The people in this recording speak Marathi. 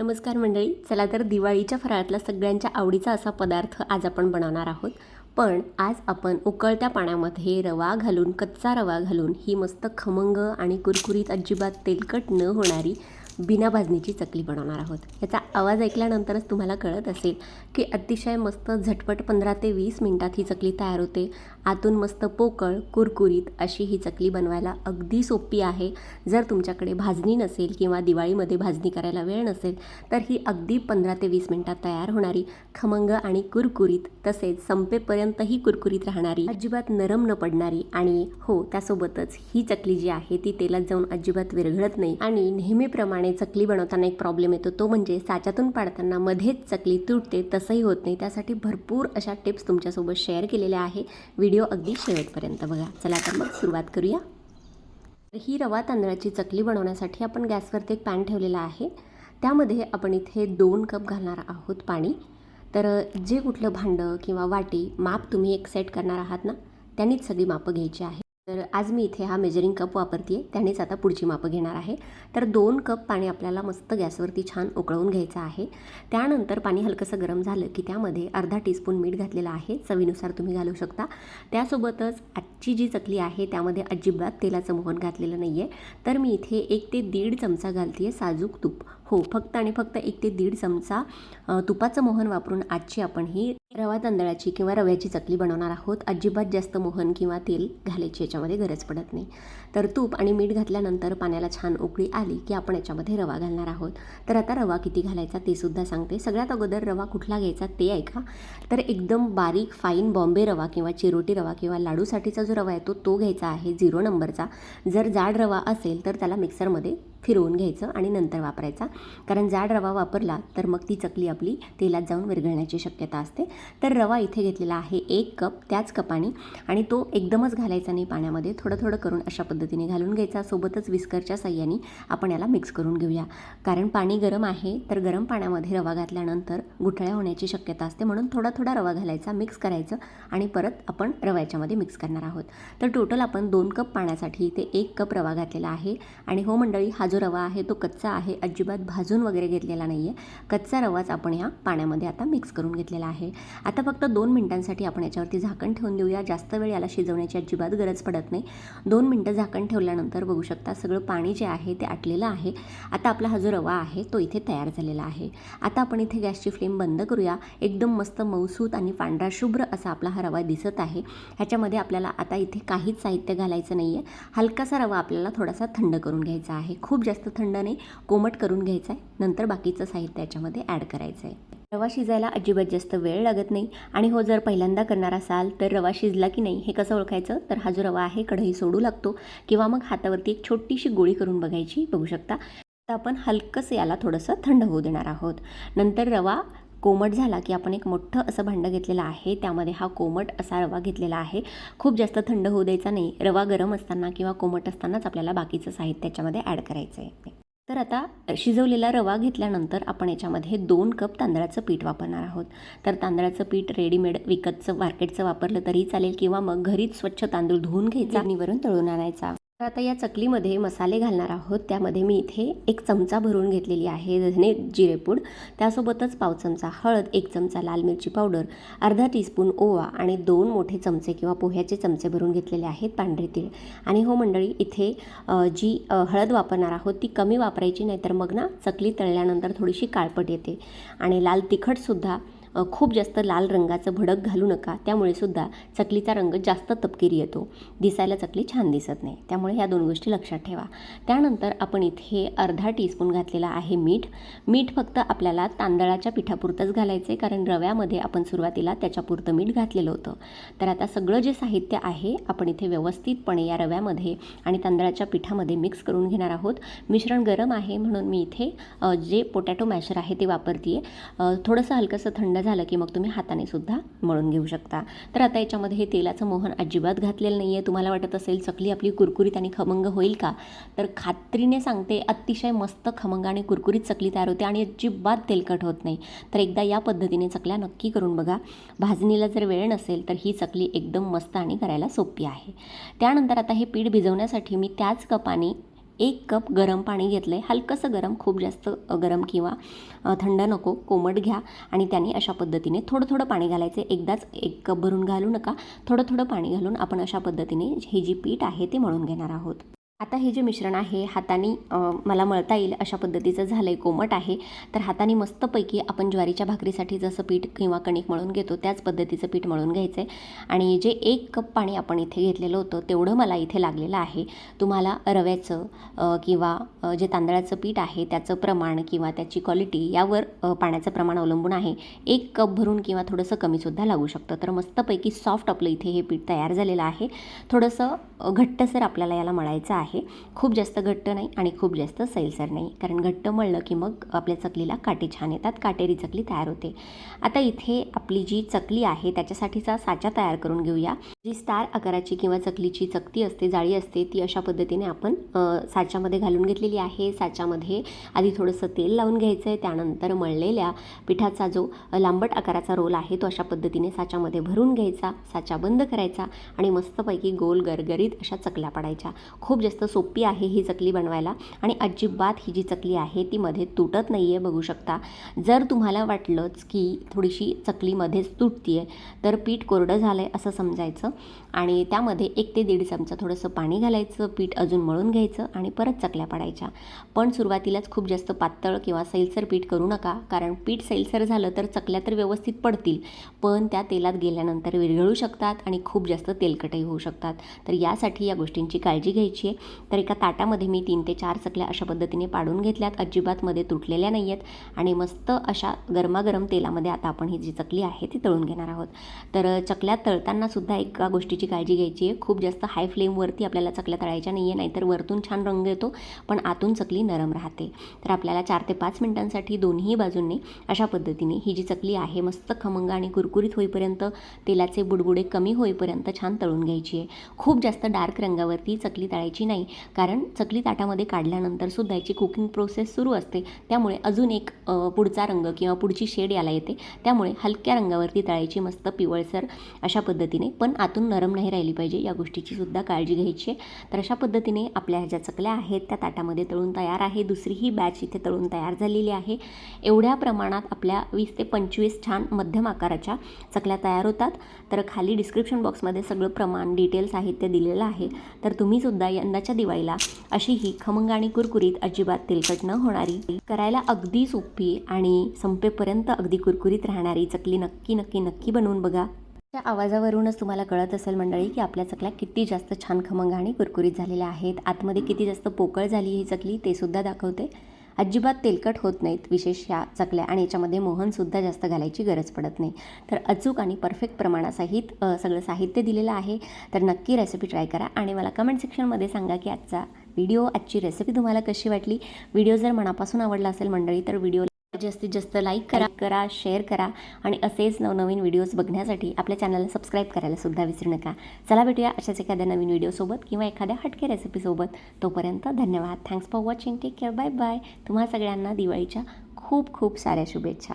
नमस्कार मंडळी चला तर दिवाळीच्या फराळातला सगळ्यांच्या आवडीचा असा पदार्थ आज आपण बनवणार आहोत. पण आज आपण उकळत्या पाण्यामध्ये रवा घालून कच्चा रवा घालून ही मस्त खमंग आणि कुरकुरीत अजिबात तेलकट न होणारी बिना भाजणीची चकली बनवणार आहोत. याचा आवाज ऐकल्यानंतरच तुम्हाला कळत असेल की अतिशय मस्त झटपट पंधरा ते वीस मिनटात ही चकली तयार होते. आतून मस्त पोकळ कुरकुरीत अशी ही चकली बनवायला अगदी सोपी आहे. जर तुमच्याकडे भाजणी नसेल किंवा दिवाळीमध्ये भाजणी करायला वेळ नसेल तर ही अगदी पंधरा ते वीस मिनटात तयार होणारी खमंग आणि कुरकुरीत तसेच संपेपर्यंतही कुरकुरीत राहणारी अजिबात नरम न पडणारी आणि हो त्यासोबतच ही चकली जी आहे ती तेलात जाऊन अजिबात विरघळत नाही आणि नेहमीप्रमाणे चकली बनवताना एक प्रॉब्लेम येतो. तो म्हणजे साच्यातून पाडताना मध्येच चकली तुटते तसंही होत नाही. त्यासाठी भरपूर अशा टिप्स तुमच्यासोबत शेअर केलेल्या आहे. व्हिडिओ अगदी शेवटपर्यंत बघा. चला तर मग सुरुवात करूया. तर ही रवा तांदळाची चकली बनवण्यासाठी आपण गॅसवरती एक पॅन ठेवलेला आहे. त्यामध्ये आपण इथे दोन कप घालणार आहोत पाणी. तर जे कुठलं भांडं किंवा वाटी माप तुम्ही एक सेट करणार आहात ना त्यांनीच सगळी मापं घ्यायची आहे. तर आज मी इथे हा मेजरिंग कप वापरते आहे त्यानेच आता पुढची मापं घेणार आहे. तर दोन कप पाणी आपल्याला मस्त गॅसवरती छान उकळवून घ्यायचं आहे. त्यानंतर पाणी हलकंसं गरम झालं की त्यामध्ये अर्धा टीस्पून मीठ घातलेलं आहे. चवीनुसार तुम्ही घालू शकता. त्यासोबतच आजची जी चकली आहे त्यामध्ये अजिबात तेलाचं मोहन घातलेलं नाही आहे तर मी इथे एक ते दीड चमचा घालते आहे साजूक तूप. हो फक्त आणि फक्त एक ते दीड चमचा तुपाचं मोहन वापरून आजची आपण ही रवा तांदळाची किंवा रव्याची चकली बनवणार आहोत. अजिबात जास्त मोहन किंवा तेल घालायची याच्यामध्ये गरज पडत नाही. तर तूप आणि मीठ घातल्यानंतर पाण्याला छान उकळी आली की आपण याच्यामध्ये रवा घालणार आहोत. तर आता रवा किती घालायचा ते सुद्धा सांगते. सगळ्यात अगोदर रवा कुठला घ्यायचा ते ऐका. तर एकदम बारीक फाईन बॉम्बे रवा किंवा चिरोटी रवा किंवा लाडूसाठीचा जो रवा येतो तो घ्यायचा आहे झिरो नंबरचा. जर जाड रवा असेल तर त्याला मिक्सरमध्ये फिरवून घ्यायचं आणि नंतर वापरायचा. कारण जाड रवा वापरला तर मग ती चकली आपली तेलात जाऊन विरघळण्याची शक्यता असते. तर रवा इथे घेतलेला आहे एक कप त्याच कपाने आणि तो एकदमच घालायचा नाही पाण्यामध्ये. थोडं थोडं करून अशा पद्धतीने घालून घ्यायचा. सोबतच विस्करच्या साह्याने आपण याला मिक्स करून घेऊया. कारण पाणी गरम आहे तर गरम पाण्यामध्ये रवा घातल्यानंतर गुठळ्या होण्याची शक्यता असते. म्हणून थोडा थोडा रवा घालायचा मिक्स करायचं आणि परत आपण रवा याच्यामध्ये मिक्स करणार आहोत. तर टोटल आपण दोन कप पाण्यासाठी इथे एक कप रवा घातलेला आहे. आणि हो मंडळी हा जो रवा आहे तो कच्चा आहे. अजिबात भाजून वगैरे घेतलेला नाही आहे कच्चा रवाच आपण ह्या पाण्यामध्ये आता मिक्स करून घेतलेला आहे. आता फक्त दोन मिनटांसाठी आपण याच्यावरती झाकण ठेवून देऊया. जास्त वेळ याला शिजवण्याची अजिबात गरज पडत नाही. दोन मिनटं झाकण ठेवल्यानंतर बघू शकता सगळं पाणी जे आहे ते आटलेलं आहे. आता आपला हा जो रवा आहे तो इथे तयार झालेला आहे. आता आपण इथे गॅसची फ्लेम बंद करूया. एकदम मस्त मऊसूत आणि पांढरा शुभ्र असा आपला हा रवा दिसत आहे. ह्याच्यामध्ये आपल्याला आता इथे काहीच साहित्य घालायचं नाही आहे हलकासा रवा आपल्याला थोडासा थंड करून घ्यायचा आहे. खूप जास्त थंड नाही कोमट करून घ्यायचा आहे नंतर बाकीचं साहित्य याच्यामध्ये ॲड करायचं आहे रवा शिजायला अजिबात जास्त वेळ लागत नाही. आणि हो जर पहिल्यांदा करणार असाल तर रवा शिजला की नाही हे कसं ओळखायचं? तर हा जो रवा आहे कढई सोडू लागतो. किंवा मग हातावरती एक छोटीशी गोळी करून बघायची बघू शकता. तर आपण हलकंसं याला थोडंसं थंड होऊ देणार आहोत. नंतर रवा कोमट झाला की आपण एक मोठं असं भांडं घेतलेलं आहे. त्यामध्ये हा कोमट असा रवा घेतलेला आहे. खूप जास्त थंड होऊ द्यायचा नाही. रवा गरम असताना किंवा कोमट असतानाच आपल्याला बाकीचं साहित्य त्याच्यामध्ये ॲड करायचं आहे तर आता शिजवलेला रवा घेतल्यानंतर आपण याच्यामध्ये दोन कप तांदळाचं पीठ वापरणार आहोत. तर तांदळाचं पीठ रेडीमेड विकतचं मार्केटचं वापरलं तरी चालेल किंवा मग घरीच स्वच्छ तांदूळ धुवून घ्यायचा. गिरणीवरून तळून आणायचा. तर आता या चकलीमध्ये मसाले घालणार आहोत. त्यामध्ये मी इथे एक चमचा भरून घेतलेली आहे धने जिरेपूड त्यासोबतच पाव चमचा हळद एक चमचा लाल मिरची पावडर अर्धा टीस्पून ओवा आणि दोन मोठे चमचे किंवा पोह्याचे चमचे भरून घेतलेले आहेत पांढरे तीळ. आणि हो मंडळी इथे जी हळद वापरणार आहोत ती कमी वापरायची नाही तर मग ना चकली तळल्यानंतर थोडीशी काळपट येते. आणि लाल तिखटसुद्धा खूप जास्त लाल रंगाचं भडक घालू नका. त्यामुळे सुद्धा चकलीचा रंग जास्त तपकिरी येतो. दिसायला चकली छान दिसत नाही. त्यामुळे ह्या दोन गोष्टी लक्षात ठेवा. त्यानंतर आपण इथे अर्धा टीस्पून घातलेला आहे मीठ. मीठ फक्त आपल्याला तांदळाच्या पिठापुरतंच घालायचं आहे कारण रव्यामध्ये आपण सुरुवातीला त्याच्यापुरतं मीठ घातलेलं होतं. तर आता सगळं जे साहित्य आहे आपण इथे व्यवस्थितपणे या रव्यामध्ये आणि तांदळाच्या पिठामध्ये मिक्स करून घेणार आहोत. मिश्रण गरम आहे म्हणून मी इथे जे पोटॅटो मॅशर आहे ते वापरते आहे थोडंसं हलकंसं थंड झालं की मग तुम्ही हाताने सुद्धा मळून घेऊ शकता. तर आता याच्यामध्ये हे तेलाचं मोहन अजिबात घातलेलं नाही आहे तुम्हाला वाटत असेल चकली आपली कुरकुरीत आणि खमंग होईल का? तर खात्रीने सांगते अतिशय मस्त खमंग आणि कुरकुरीत चकली तयार होते आणि अजिबात तेलकट होत नाही. तर एकदा या पद्धतीने चकल्या नक्की करून बघा. भाजणीला जर वेळ नसेल तर ही चकली एकदम मस्त आणि करायला सोपी आहे. त्यानंतर आता हे पीठ भिजवण्यासाठी मी त्याच कपाने एक कप गरम पाणी घेतलं आहे हलकंसं गरम खूप जास्त गरम किंवा थंड नको कोमट घ्या. आणि त्याने अशा पद्धतीने थोडं थोडं पाणी घालायचं. एकदाच एक कप भरून घालू नका. थोडं थोडं पाणी घालून आपण अशा पद्धतीने हे जी पीठ आहे ते मळून घेणार आहोत. आता हे जे मिश्रण आहे हाताने मला मळता येईल अशा पद्धतीचं झालं आहे कोमट आहे. तर हाताने मस्तपैकी आपण ज्वारीच्या भाकरीसाठी जसं पीठ किंवा कणिक मळून घेतो त्याच पद्धतीचं पीठ मळून घ्यायचं आहे आणि जे एक कप पाणी आपण इथे घेतलेलं होतं तेवढं मला इथे लागलेलं आहे. तुम्हाला रव्याचं किंवा जे तांदळाचं पीठ आहे त्याचं प्रमाण किंवा त्याची क्वालिटी यावर पाण्याचं प्रमाण अवलंबून आहे. एक कप भरून किंवा थोडंसं कमीसुद्धा लागू शकतं. तर मस्तपैकी सॉफ्ट आपलं इथे हे पीठ तयार झालेलं आहे. थोडंसं घट्टसर आपल्याला याला मळायचं आहे. खूप जास्त घट्ट नाही आणि खूप जास्त सैलसर नाही. कारण घट्ट मळलं की मग आपल्या चकलीला काटे छान येतात. काटेरी चकली तयार होते. आता इथे आपली जी चकली आहे त्याच्यासाठीचा साचा तयार करून घेऊया. जी स्टार आकाराची किंवा चकलीची चकती असते जाळी असते ती अशा पद्धतीने आपण साच्यामध्ये घालून घेतलेली आहे. साच्यामध्ये आधी थोडंसं तेल लावून घ्यायचं आहे त्यानंतर मळलेल्या पिठाचा जो लांबट आकाराचा रोल आहे तो अशा पद्धतीने साच्यामध्ये भरून घ्यायचा. साचा बंद करायचा आणि मस्तपैकी गोल गरगरीत अशा चकल्या पडायच्या. खूप जास्त सोपी आहे ही चकली बनवायला आणि अजिबात ही जी चकली आहे ती मध्ये तुटत नाही आहे बघू शकता. जर तुम्हाला वाटलंच की थोडीशी चकलीमध्येच तुटती आहे तर पीठ कोरडं झालं आहे असं समजायचं आणि त्यामध्ये एक ते दीड चमचा थोडंसं पाणी घालायचं पीठ अजून मळून घ्यायचं आणि परत चकल्या पाडायच्या. पण सुरुवातीलाच खूप जास्त पातळ किंवा सैलसर पीठ करू नका कारण पीठ सैलसर झालं तर चकल्या तर व्यवस्थित पडतील पण त्या तेलात गेल्यानंतर विरघळू शकतात आणि खूप जास्त तेलकटही होऊ शकतात. तर या यासाठी या गोष्टींची काळजी घ्यायची आहे. तर एका ताटामध्ये मी तीन ते चार चकल्या अशा पद्धतीने पाडून घेतल्यात. अजिबातमध्ये तुटलेल्या नाही आहेत आणि मस्त अशा गरमागरम तेलामध्ये आता आपण ही जी चकली आहे ती तळून घेणार आहोत. तर चकल्या तळताना सुद्धा एका गोष्टीची काळजी घ्यायची आहे. खूप जास्त हाय फ्लेमवरती आपल्याला चकल्या तळायच्या नाही आहे नाहीतर वरतून छान रंग येतो पण आतून चकली नरम राहते. तर आपल्याला चार ते पाच मिनिटांसाठी दोन्ही बाजूंनी अशा पद्धतीने ही जी चकली आहे मस्त खमंग आणि कुरकुरीत होईपर्यंत तेलाचे बुडबुडे कमी होईपर्यंत छान तळून घ्यायची आहे. खूप जास्त डार्क रंगावरती चकली तळायची नाही. कारण चकली ताटामध्ये काढल्यानंतर सुद्धा याची कुकिंग प्रोसेस सुरू असते. त्यामुळे अजून एक पुढचा रंग किंवा पुढची शेड याला येते. त्यामुळे हलक्या रंगावरती तळायची मस्त पिवळसर अशा पद्धतीने. पण आतून नरम नाही राहिली पाहिजे. या गोष्टीची सुद्धा काळजी घ्यायची आहे. तर अशा पद्धतीने आपल्या ह्या ज्या चकल्या आहेत त्या ताटामध्ये तळून तयार आहे. दुसरी ही बॅच इथे तळून तयार झालेली आहे. एवढ्या प्रमाणात आपल्या वीस ते पंचवीस छान मध्यम आकाराच्या चकल्या तयार होतात. तर खाली डिस्क्रिप्शन बॉक्समध्ये सगळं प्रमाण डिटेल्स आहेत ते दिलेलं आहे तर तुम्ही सुद्धा यंदाच्या दिवाळीला अशी ही खमंग आणि कुरकुरीत अजिबात तेलकट न होणारी करायला अगदी सोपी आणि संपेपर्यंत अगदी कुरकुरीत राहणारी चकली नक्की नक्की नक्की बनवून बघा. त्या आवाजावरूनच तुम्हाला कळत असेल मंडळी की आपल्या चकल्या किती जास्त छान खमंग आणि कुरकुरीत झालेल्या आहेत. आतमध्ये किती जास्त पोकळ झाली ही चकली ते सुद्धा दाखवते. अजिबात तेलकट होत नाहीत विशेष ह्या चकल्या आणि याच्यामध्ये मोहनसुद्धा जास्त घालायची गरज पडत नाही. तर अचूक आणि परफेक्ट प्रमाणासहित सगळं साहित्य दिलेलं आहे. तर नक्की रेसिपी ट्राय करा आणि मला कमेंट सेक्शनमध्ये सांगा की आजचा व्हिडिओ आजची रेसिपी तुम्हाला कशी वाटली? व्हिडिओ जर मनापासून आवडला असेल मंडळी तर व्हिडिओ जास्तीत जास्त लाईक करा करा शेअर करा आणि असेच नवनवीन व्हिडिओज बघण्यासाठी आपल्या चॅनलला सबस्क्राईब करायला सुद्धा विसरू नका. चला भेटूया अशाच एखाद्या नवीन व्हिडिओसोबत किंवा एखाद्या हटके रेसिपीसोबत तोपर्यंत धन्यवाद. Thanks for watching take care bye bye तुम्हा सगळ्यांना दिवाळीच्या खूप खूप साऱ्या शुभेच्छा.